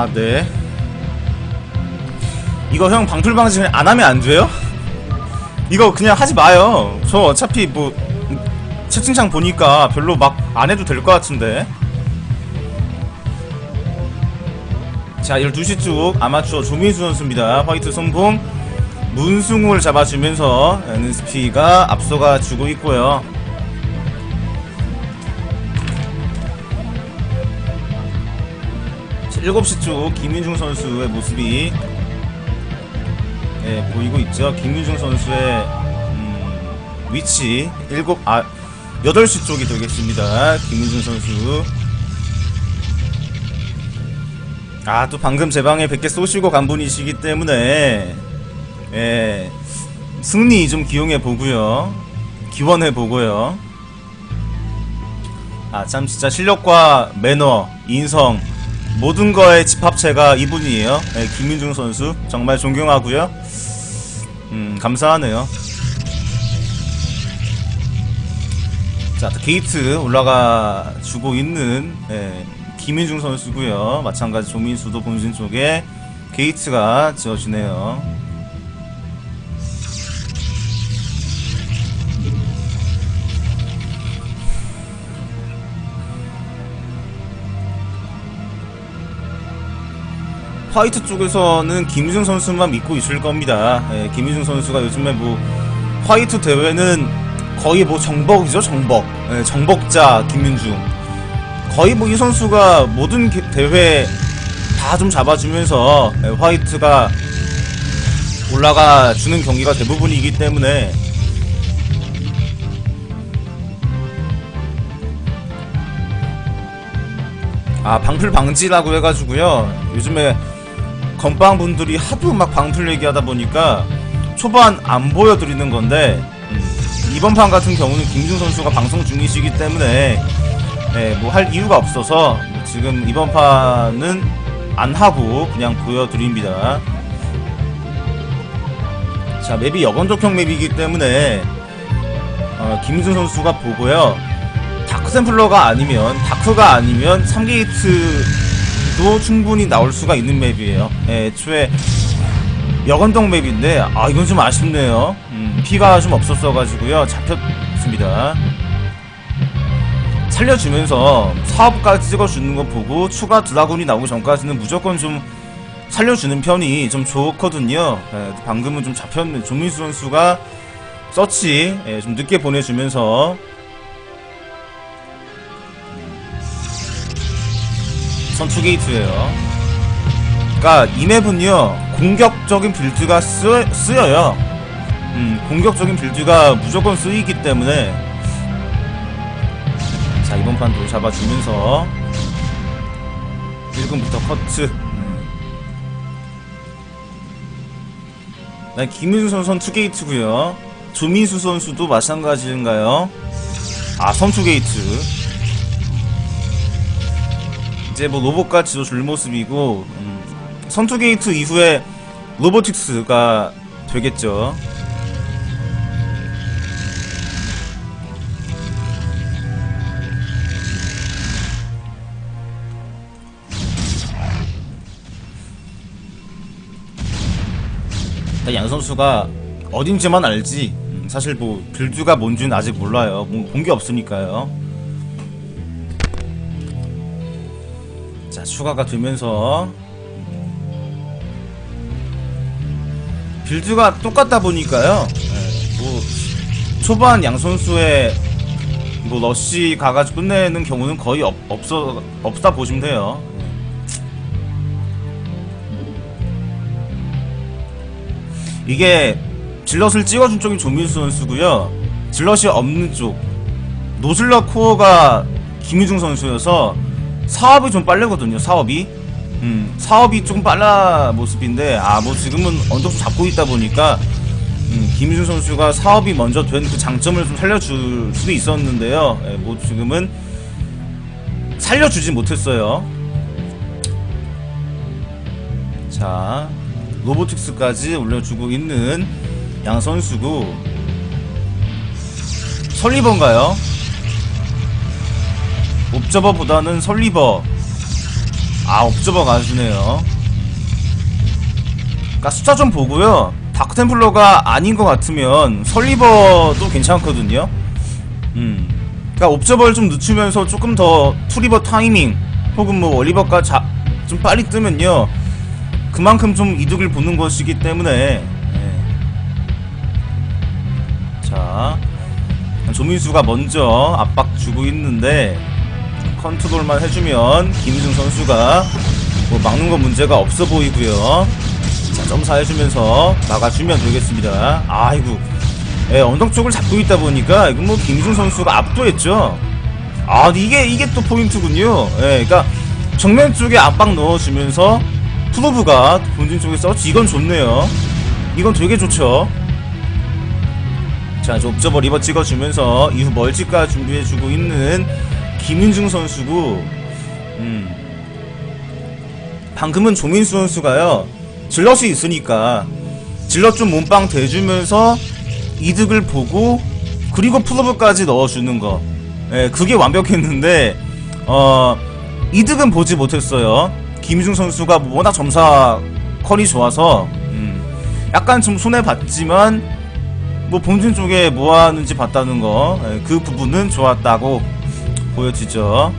아, 네. 이거 형 방풀 방지 그냥 안 하면 안 돼요? 이거 그냥 하지 마요. 저 어차피 뭐 채팅창 보니까 별로 막 안 해도 될 것 같은데. 자, 12시 쪽 아마추어 조민수 선수입니다. 화이트 선봉 문승우를 잡아주면서 NSP가 앞서가 주고 있고요. 7시 쪽 김민중 선수의 모습이 예, 보이고 있죠. 김민중 선수의 음, 위치 7, 아, 8시 쪽이 되겠습니다. 김민중 선수. 아, 또 방금 제 방에 100개 쏘시고 간 분이시기 때문에, 예, 승리 좀 기용해 보고요. 기원해 보고요. 아, 참, 진짜 실력과 매너, 인성, 모든 거의 집합체가 이분이에요. 예, 김민중 선수. 정말 존경하고요. 음, 감사하네요. 자, 게이트 올라가 주고 있는 예, 김민중 선수고요. 마찬가지 조민수도 본진 쪽에 게이트가 지어지네요. 화이트 쪽에서는 김민중 선수만 믿고 있을 겁니다. 예, 김민중 선수가 요즘에 뭐 화이트 대회는 거의 뭐 정복이죠, 정복. 예, 정복자 김민중. 거의 뭐 이 선수가 모든 게- 대회 다 좀 잡아주면서 예, 화이트가 올라가 주는 경기가 대부분이기 때문에 아 방풀 방지라고 해가지고요 요즘에 건빵 분들이 하도 막 방풀 얘기하다 보니까 초반 안 보여드리는 건데 음, 이번 판 같은 경우는 김준 선수가 방송 중이시기 때문에 네, 뭐할 이유가 없어서 지금 이번 판은 안 하고 그냥 보여드립니다. 자 맵이 여건족형 맵이기 때문에 어, 김준 선수가 보고요. 다크 샘플러가 아니면 다크가 아니면 3게이트 도 충분히 나올 수가 있는 맵이에요. 예, 애초에 여건동 맵인데 아 이건 좀 아쉽네요. 음, 피가 좀 없었어가지고요 잡혔습니다. 살려주면서 사업까지 찍어주는 거 보고 추가 드라군이 나오기 전까지는 무조건 좀 살려주는 편이 좀 좋거든요. 예, 방금은 좀 잡혔네. 조민수 선수가 서치 예, 좀 늦게 보내주면서 선투 게이트예요. 그러니까 이 맵은요 공격적인 빌드가 쓰, 쓰여요. 음, 공격적인 빌드가 무조건 쓰이기 때문에 자 이번 판도 잡아주면서 1군부터 커트. 난 김윤수 선수 선투 게이트고요. 조민수 선수도 마찬가지인가요? 아 선투 게이트. 이제 뭐 로봇까지도 줄 모습이고 음, 선투 게이트 이후에 로보틱스가 되겠죠. 양 선수가 어딘지만 알지 음, 사실 뭐 빌드가 뭔지는 아직 몰라요. 뭐 본 게 없으니까요. 자 추가가 되면서. 빌드가 똑같다 보니까요. 예, 뭐 초반 양 선수의 뭐 러쉬 가가지고 끝내는 경우는 거의 없, 없어 없다 보시면 돼요. 이게 질럿을 찍어준 쪽이 조민수 선수고요. 질럿이 없는 쪽. 노즐러 코어가 김유중 선수여서 사업이 좀 빠르거든요 사업이. 음, 사업이 조금 빨라 모습인데 아 뭐 지금은 언덕 잡고 있다 보니까 음, 김유준 선수가 사업이 먼저 된 그 장점을 좀 살려줄 수도 있었는데요. 예, 뭐 지금은 살려주지 못했어요. 자 로보틱스까지 올려주고 있는 양 선수고 설리번가요? 옵저버보다는 설리버. 아 옵저버 가주네요. 그니까 숫자 좀 보고요. 다크템플러가 아닌 것 같으면 설리버도 괜찮거든요. 음. 그니까 옵저버를 좀 늦추면서 조금 더 투리버 타이밍 혹은 뭐 월리버가 자, 좀 빨리 뜨면요. 그만큼 좀 이득을 보는 것이기 때문에 예. 자 조민수가 먼저 압박 주고 있는데 컨트롤만 해주면 김희중 선수가 뭐 막는 건 문제가 없어 보이고요. 자 점사 해주면서 막아주면 되겠습니다. 아이고 예, 언덕 쪽을 잡고 있다 보니까 이건 뭐 김희중 선수가 압도했죠. 아 이게 이게 또 포인트군요. 예, 그러니까 정면 쪽에 압박 넣어주면서 프로브가 본진 쪽에 서치 이건 좋네요. 이건 되게 좋죠. 자, 옵저버 리버 찍어주면서 이후 멀찌까 준비해주고 있는 김윤중 선수고, 음. 방금은 조민수 선수가요, 질럿이 있으니까, 질럿 좀 몸빵 대주면서 이득을 보고, 그리고 플로브까지 넣어주는 거. 예, 그게 완벽했는데, 어, 이득은 보지 못했어요. 김윤중 선수가 워낙 점사 컬이 좋아서, 음, 약간 좀 손해봤지만, 뭐 본진 쪽에 뭐 하는지 봤다는 거, 예, 그 부분은 좋았다고 보여지죠.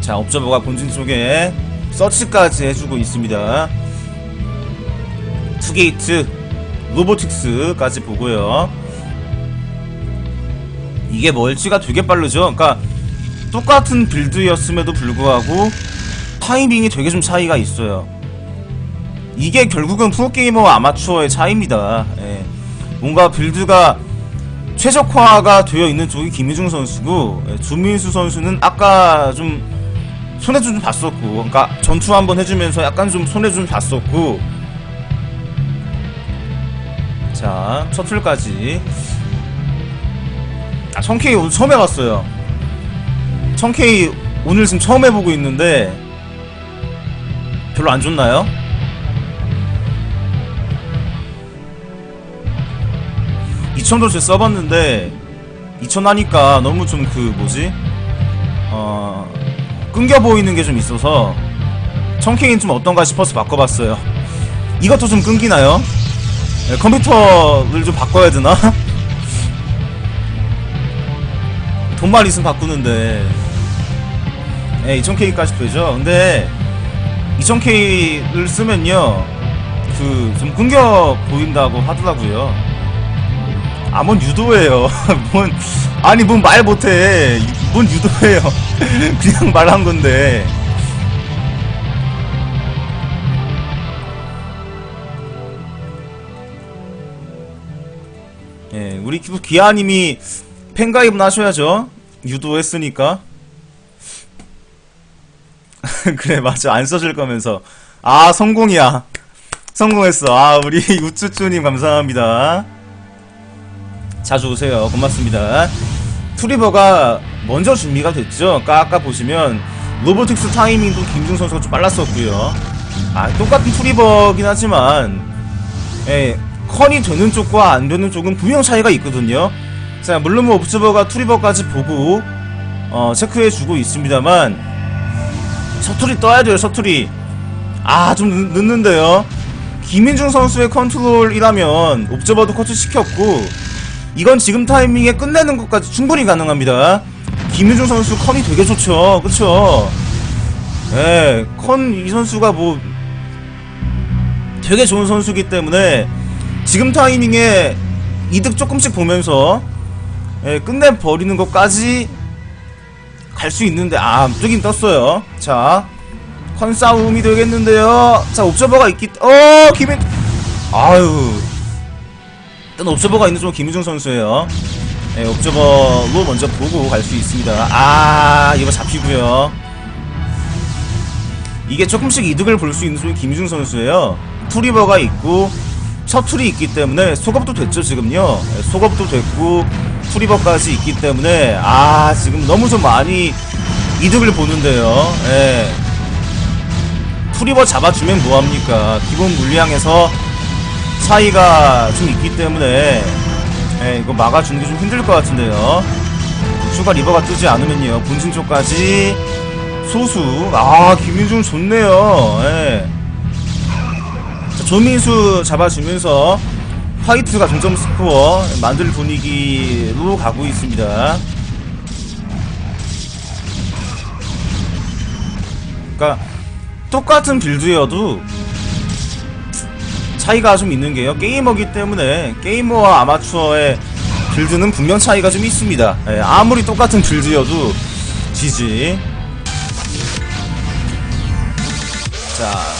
자, 옵저버가 본진 쪽에 서치까지 해주고 있습니다. 투게이트, 로보틱스까지 보고요. 이게 멀지가 되게 빠르죠. 그러니까 똑같은 빌드였음에도 불구하고 타이밍이 되게 좀 차이가 있어요. 이게 결국은 프로게이머와 아마추어의 차이입니다. 예. 뭔가 빌드가 최적화가 되어 있는 쪽이 김희중 선수고 예, 조민수 선수는 아까 좀 손해 좀 봤었고 그러니까 전투 한번 해주면서 약간 좀 손해 좀 봤었고. 자 셔틀까지. 아 청케이 오늘 처음 해봤어요. 청케이 오늘 지금 처음 해보고 있는데 별로 안 좋나요? 2000도 제 써봤는데 2000 하니까 너무 좀 그 뭐지? 어 끊겨 보이는 게 좀 있어서 청킹이 좀 어떤가 싶어서 바꿔봤어요. 이것도 좀 끊기나요? 네, 컴퓨터를 좀 바꿔야 되나? 돈만 있으면 바꾸는데. 네, 2000K까지 되죠. 근데 2000K를 쓰면요 그 좀 끊겨 보인다고 하더라고요 아, 뭔 유도예요. 뭔, 아니, 뭔 말 못해. 뭔 유도예요. 그냥 말한 건데. 예, 우리 기아님이 팬가입은 하셔야죠. 유도했으니까. 그래, 맞아. 안 써줄 거면서. 아, 성공이야. 성공했어. 아, 우리 우쭈쭈님 감사합니다. 자주 오세요. 고맙습니다. 투리버가 먼저 준비가 됐죠. 그러니까 아까 보시면 로보틱스 타이밍도 김중 선수가 좀 빨랐었고요. 아 똑같은 투리버긴 하지만 예, 컨이 되는 쪽과 안 되는 쪽은 분명 차이가 있거든요. 자 물론 뭐 옵저버가 투리버까지 보고 어, 체크해주고 있습니다만 서툴이 떠야 돼요. 서툴이 아 좀 늦는데요. 김민중 선수의 컨트롤이라면 옵저버도 커트 시켰고 이건 지금 타이밍에 끝내는 것까지 충분히 가능합니다. 김유중 선수 컨이 되게 좋죠. 그쵸? 예, 컨 이 선수가 뭐 되게 좋은 선수기 때문에 지금 타이밍에 이득 조금씩 보면서 예, 끝내버리는 것까지 갈 수 있는데 아 뜨긴 떴어요. 자, 컨 싸움이 되겠는데요. 자, 옵저버가 있기 어 김인 아유 일단 옵저버가 있는 쪽은 김유중 선수예요. 네, 옵저버로 먼저 보고 갈 수 있습니다. 아, 이거 잡히고요. 이게 조금씩 이득을 볼 수 있는 쪽이 김유중 선수예요. 투리버가 있고 셔틀이 있기 때문에 속업도 됐죠 지금요. 네, 속업도 됐고 투리버까지 있기 때문에 아 지금 너무 좀 많이 이득을 보는데요. 예. 투리버 잡아주면 뭐합니까? 기본 물량에서 차이가 좀 있기 때문에 예, 이거 막아주는 게 좀 힘들 것 같은데요 추가 리버가 뜨지 않으면요 본진 쪽까지 소수. 아, 김윤중 좋네요. 예. 자, 조민수 잡아주면서 화이트가 동점 스코어 만들 분위기로 가고 있습니다. 그러니까 똑같은 빌드여도 차이가 좀 있는 게요. 게이머기 때문에 게이머와 아마추어의 빌드는 분명 차이가 좀 있습니다. 예, 아무리 똑같은 빌드여도 지지. 자,